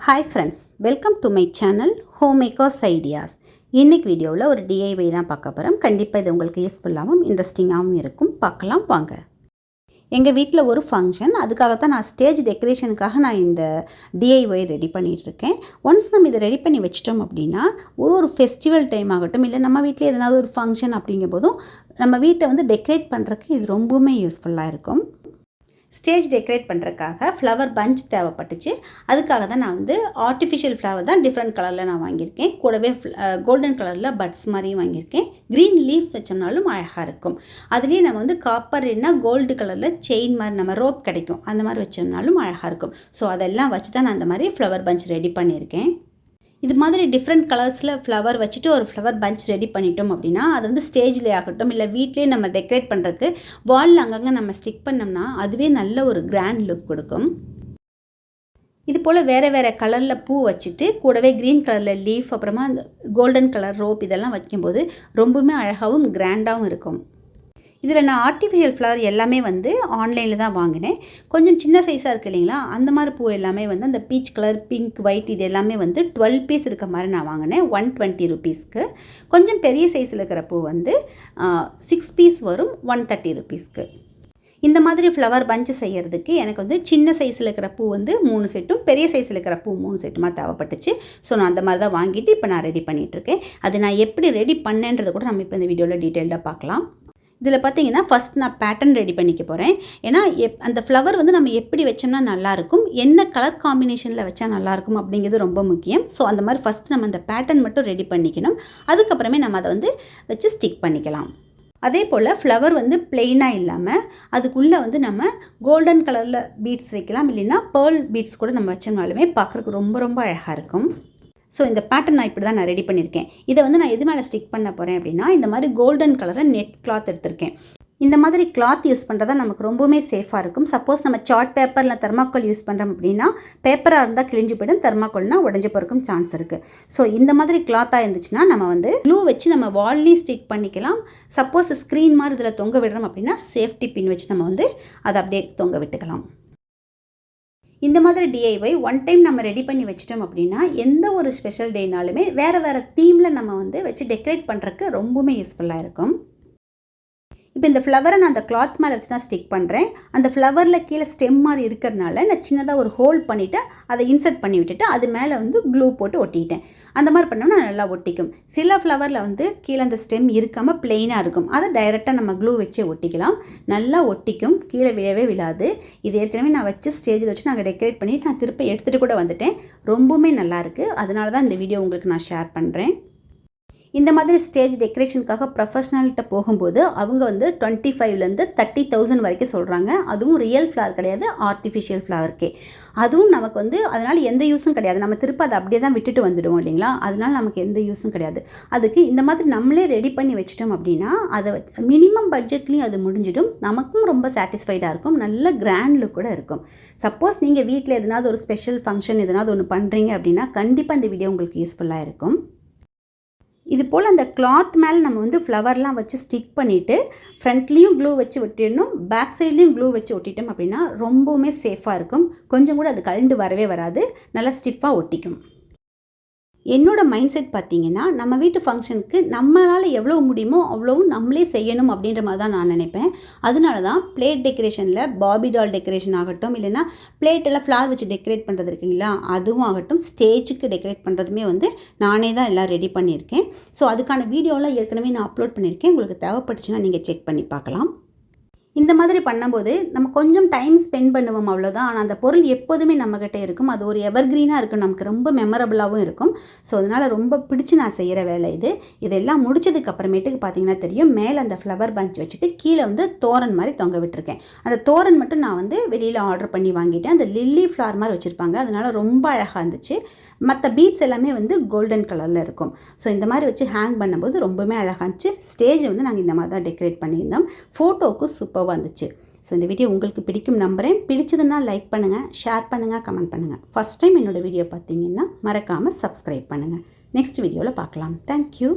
Hi friends welcome to my channel home makers ideas இன்னைக்கு வீடியோவில் ஒரு டிஐவை தான் பார்க்க போகிறோம் கண்டிப்பாக இது உங்களுக்கு யூஸ்ஃபுல்லாகவும் இன்ட்ரெஸ்டிங்காகவும் இருக்கும். பார்க்கலாம் வாங்க. எங்கள் வீட்டில் ஒரு ஃபங்க்ஷன் அதுக்காக தான் நான் ஸ்டேஜ் டெக்கரேஷனுக்காக நான் இந்த டிஐஒய் ரெடி பண்ணிகிட்ருக்கேன் ஒன்ஸ் நம்ம இதை ரெடி பண்ணி வச்சிட்டோம் அப்படின்னா ஒரு ஒரு ஃபெஸ்டிவல் டைம் ஆகட்டும் இல்லை நம்ம வீட்டில் எதனாவது ஒரு ஃபங்க்ஷன் அப்படிங்கும் போதும் நம்ம வீட்டை வந்து டெக்கரேட் பண்ணுறதுக்கு இது ரொம்பவுமே யூஸ்ஃபுல்லாக இருக்கும். ஸ்டேஜ் டெக்கரேட் பண்ணுறதுக்காக ஃப்ளவர் பஞ்ச் தேவைப்பட்டுச்சு. அதுக்காக தான் நான் வந்து ஆர்டிஃபிஷியல் ஃப்ளவர் தான் டிஃப்ரெண்ட் கலரில் நான் வாங்கியிருக்கேன். கூடவே கோல்டன் கலரில் பட்ஸ் மாதிரியும் வாங்கியிருக்கேன். க்ரீன் லீஃப் வச்சோம்னாலும் அழகாக இருக்கும். அதுலேயே நம்ம வந்து காப்பர் கோல்டு கலரில் செயின் மாதிரி நம்ம ரோப் கிடைக்கும். அந்த மாதிரி வச்சோம்னாலும் அழகாக இருக்கும். ஸோ அதெல்லாம் வச்சு தான் நான் அந்த மாதிரி ஃப்ளவர் பஞ்ச் ரெடி பண்ணியிருக்கேன். இது மாதிரி டிஃப்ரெண்ட் கலர்ஸில் ஃப்ளவர் வச்சுட்டு ஒரு ஃப்ளவர் பஞ்ச் ரெடி பண்ணிட்டோம் அப்படின்னா அது வந்து ஸ்டேஜ்லேயே ஆகட்டும் இல்லை வீட்லேயே நம்ம டெக்கரேட் பண்ணுறதுக்கு வாலில் அங்கங்கே நம்ம ஸ்டிக் பண்ணோம்னா அதுவே நல்ல ஒரு கிராண்ட் லுக் கொடுக்கும். இது போல் வேறு வேறு கலரில் பூ வச்சுட்டு கூடவே க்ரீன் கலரில் லீஃப் அப்புறமா அந்த கோல்டன் கலர் ரோப் இதெல்லாம் வைக்கும்போது ரொம்பவுமே அழகாகவும் கிராண்டாகவும் இருக்கும். இதில் நான் ஆர்டிஃபிஷியல் ஃப்ளவர் எல்லாமே வந்து ஆன்லைனில் தான் வாங்கினேன். கொஞ்சம் சின்ன சைஸாக இருக்குது இல்லைங்களா? அந்த மாதிரி பூ எல்லாமே வந்து அந்த பீச் கலர் பிங்க் ஒயிட் இது எல்லாமே வந்து டுவெல் பீஸ் இருக்க மாதிரி நான் வாங்கினேன். ஒன் டுவெண்ட்டி ருபீஸ்க்கு கொஞ்சம் பெரிய சைஸில் இருக்கிற பூ வந்து சிக்ஸ் பீஸ் வரும் ஒன் தேர்ட்டி ருபீஸ்க்கு இந்த மாதிரி ஃப்ளவர் பஞ்சு செய்கிறதுக்கு எனக்கு வந்து சின்ன சைஸில் இருக்கிற பூ வந்து மூணு செட்டும் பெரிய சைஸில் இருக்கிற பூ மூணு செட்டுமாக தேவைப்பட்டுச்சு. ஸோ நான் அந்த மாதிரி தான் வாங்கிட்டு இப்போ நான் ரெடி பண்ணிகிட்ருக்கேன் அது நான் எப்படி ரெடி பண்ணேன்றதை கூட நம்ம இப்போ இந்த வீடியோவில் டீட்டெயில்டாக பார்க்கலாம். இதில் பார்த்தீங்கன்னா ஃபஸ்ட் நான் பேட்டர்ன் ரெடி பண்ணிக்க போகிறேன் ஏன்னா எப் அந்த ஃப்ளவர் வந்து நம்ம எப்படி வச்சோம்னா நல்லாயிருக்கும். என்ன கலர் காம்பினேஷனில் வச்சா நல்லாயிருக்கும் அப்படிங்கிறது ரொம்ப முக்கியம். ஸோ அந்த மாதிரி ஃபஸ்ட் நம்ம அந்த பேட்டர்ன் மட்டும் ரெடி பண்ணிக்கணும். அதுக்கப்புறமே நம்ம அதை வந்து வச்சு ஸ்டிக் பண்ணிக்கலாம். அதே போல் ஃப்ளவர் வந்து பிளெயினாக இல்லாமல் அதுக்குள்ளே வந்து நம்ம கோல்டன் கலரில் பீட்ஸ் வைக்கலாம். இல்லைன்னா பேர்ல் பீட்ஸ் கூட நம்ம வச்சோம்னாலுமே பார்க்குறதுக்கு ரொம்ப ரொம்ப அழகாக இருக்கும். ஸோ இந்த பேட்டர்ன் நான் இப்படி தான் நான் ரெடி பண்ணியிருக்கேன். இதை வந்து நான் எது மேலே ஸ்டிக் பண்ண போகிறேன் அப்படின்னா இந்த மாதிரி கோல்டன் கலரை நெட் கிளாத் எடுத்திருக்கேன். இந்த மாதிரி கிளாத் யூஸ் பண்ணுறதா நமக்கு ரொம்பவுமே சேஃபாக இருக்கும். சப்போஸ் நம்ம சார்ட் பேப்பரில் தெர்மாக்கோல் யூஸ் பண்ணுறோம் அப்படின்னா பேப்பராக இருந்தால் கிழிஞ்சு போயிடும் தெர்மாக்கோல்னால் உடஞ்சி போகிறக்கும் சான்ஸ் இருக்குது ஸோ இந்த மாதிரி கிளாத்தாக இருந்துச்சுன்னா நம்ம வந்து க்ளூ வச்சு நம்ம வால்லையும் ஸ்டிக் பண்ணிக்கலாம். சப்போஸ் ஸ்க்ரீன் மாதிரி இதில் தொங்க விடுறோம் அப்படின்னா சேஃப்டி பின் வச்சு நம்ம வந்து அதை அப்படியே தொங்க விட்டுக்கலாம். இந்த மாதிரி டிஐஒய் ஒன் டைம் நம்ம ரெடி பண்ணி வச்சிட்டோம் அப்படின்னா எந்த ஒரு ஸ்பெஷல் டேனாலுமே வேறு வேறு தீமில் நம்ம வந்து வச்சு டெக்கரேட் பண்ணுறக்கு ரொம்பவுமே யூஸ்ஃபுல்லாக இருக்கும். இப்போ இந்த ஃப்ளவரை நான் அந்த கிளாத் மேலே வச்சு தான் ஸ்டிக் பண்ணுறேன் அந்த ஃப்ளவரில் கீழே ஸ்டெம் மாதிரி இருக்கிறனால நான் சின்னதாக ஒரு ஹோல் பண்ணிவிட்டு அதை இன்சர்ட் பண்ணி விட்டுட்டு அது மேலே வந்து க்ளூ போட்டு ஒட்டிட்டேன். அந்த மாதிரி பண்ணோம்னா நல்லா ஒட்டிக்கும். சில ஃப்ளவரில் வந்து கீழே அந்த ஸ்டெம் இருக்காமல் பிளெயினாக இருக்கும். அதை டைரெக்டாக நம்ம க்ளூ வச்சே ஒட்டிக்கலாம். நல்லா ஒட்டிக்கும். கீழே விழவே விழாது. இது ஏற்கனவே நான் வச்சு ஸ்டேஜில் வச்சு நாங்கள் டெக்கரேட் பண்ணிவிட்டு நான் திருப்பி எடுத்துகிட்டு கூட வந்துட்டேன். ரொம்பவுமே நல்லாயிருக்கு அதனால தான் இந்த வீடியோ உங்களுக்கு நான் ஷேர் பண்ணுறேன் இந்த மாதிரி ஸ்டேஜ் டெக்கரேஷனுக்காக ப்ரொஃபஷனல்கிட்ட போகும்போது அவங்க வந்து டுவெண்ட்டி ஃபைவ்லேருந்து தேர்ட்டி தௌசண்ட் வரைக்கும் சொல்கிறாங்க அதுவும் ரியல் ஃப்ளவர் கிடையாது ஆர்டிஃபிஷியல் ஃப்ளவர்க்கே அதுவும் நமக்கு வந்து அதனால் எந்த யூஸும் கிடையாது. நம்ம திருப்ப அதை அப்படியே தான் விட்டுட்டு வந்துடுவோம் இல்லைங்களா? அதனால் நமக்கு எந்த யூஸும் கிடையாது. அதுக்கு இந்த மாதிரி நம்மளே ரெடி பண்ணி வச்சிட்டோம் அப்படின்னா அதை மினிமம் பட்ஜெட்லேயும் அது முடிஞ்சிடும். நமக்கும் ரொம்ப சாட்டிஸ்ஃபைடாக இருக்கும். நல்ல கிராண்ட் லுக் கூட இருக்கும். சப்போஸ் நீங்கள் வீட்டில் எதனாவது ஒரு ஸ்பெஷல் ஃபங்க்ஷன் எதனாவது ஒன்று பண்ணுறீங்க அப்படின்னா கண்டிப்பாக இந்த வீடியோ உங்களுக்கு யூஸ்ஃபுல்லாக இருக்கும். இது போல் அந்த கிளாத் மேலே நம்ம வந்து ஃப்ளவர்லாம் வச்சு ஸ்டிக் பண்ணிவிட்டு ஃப்ரண்ட்லேயும் க்ளூ வச்சு ஒட்டிடணும் பேக் சைட்லேயும் க்ளூ வச்சு ஒட்டிட்டோம் அப்படின்னா ரொம்பவுமே சேஃபாக இருக்கும். கொஞ்சம் கூட அது கழண்டு வரவே வராது. நல்லா ஸ்டிஃபாக ஒட்டிக்கும். என்னோட மைண்ட் செட் பார்த்திங்கன்னா நம்ம வீட்டு ஃபங்க்ஷனுக்கு நம்மளால் எவ்வளோ முடியுமோ அவ்வளோவும் நம்மளே செய்யணும் அப்படின்ற மாதிரி தான் நான் நினைப்பேன். அதனால தான் பிளேட் டெக்கரேஷனில் பாபி டால் டெக்கரேஷன் ஆகட்டும் இல்லைனா பிளேட்டெல்லாம் ஃப்ளார் வச்சு டெக்கரேட் பண்ணுறது இருக்குங்களா அதுவும் ஆகட்டும் ஸ்டேஜுக்கு டெக்கரேட் பண்ணுறதுமே வந்து நானே தான் எல்லாம் ரெடி பண்ணியிருக்கேன். ஸோ அதுக்கான வீடியோலாம் ஏற்கனவே நான் அப்லோட் பண்ணியிருக்கேன். உங்களுக்கு தேவைப்பட்டுச்சுன்னா நீங்கள் செக் பண்ணி பார்க்கலாம். இந்த மாதிரி பண்ணும்போது நம்ம கொஞ்சம் டைம் ஸ்பெண்ட் பண்ணுவோம் அவ்வளோதான் ஆனால் அந்த பொருள் எப்போதுமே நம்மக்கிட்ட இருக்கும். அது ஒரு எவர்க்ரீனாக இருக்கும். நமக்கு ரொம்ப மெமரபுளாகவும் இருக்கும். ஸோ அதனால் ரொம்ப பிடிச்சி நான் செய்கிற வேலை இது. இதெல்லாம் முடிச்சதுக்கு அப்புறமேட்டுக்கு பார்த்தீங்கன்னா தெரியும். மேலே அந்த ஃப்ளவர் பஞ்ச் வச்சுட்டு கீழே வந்து தோரன் மாதிரி தொங்க விட்டுருக்கேன். அந்த தோரன் மட்டும் நான் வந்து வெளியில் ஆர்டர் பண்ணி வாங்கிட்டேன். அந்த லில்லி ஃப்ளார் மாதிரி வச்சுருப்பாங்க. அதனால் ரொம்ப அழகாக இருந்துச்சு. மற்ற பீட்ஸ் எல்லாமே வந்து கோல்டன் கலரில் இருக்கும். ஸோ இந்த மாதிரி வச்சு ஹேங் பண்ணும்போது ரொம்பவுமே அழகாக இருந்துச்சு. ஸ்டேஜ் வந்து நாங்கள் இந்த மாதிரி தான் டெக்கரேட் பண்ணியிருந்தோம். ஃபோட்டோவுக்கு சூப்பர் வந்துச்சு. ஸோ இந்த வீடியோ உங்களுக்கு பிடிக்கும் நம்புகிறேன் பிடிச்சதுன்னா லைக் பண்ணுங்கள் ஷேர் பண்ணுங்கள் கமெண்ட் பண்ணுங்கள் ஃபஸ்ட் டைம் என்னோடய வீடியோ பார்த்தீங்கன்னா மறக்காமல் சப்ஸ்கிரைப் பண்ணுங்கள் நெக்ஸ்ட் வீடியோவில் பார்க்கலாம் தேங்க்யூ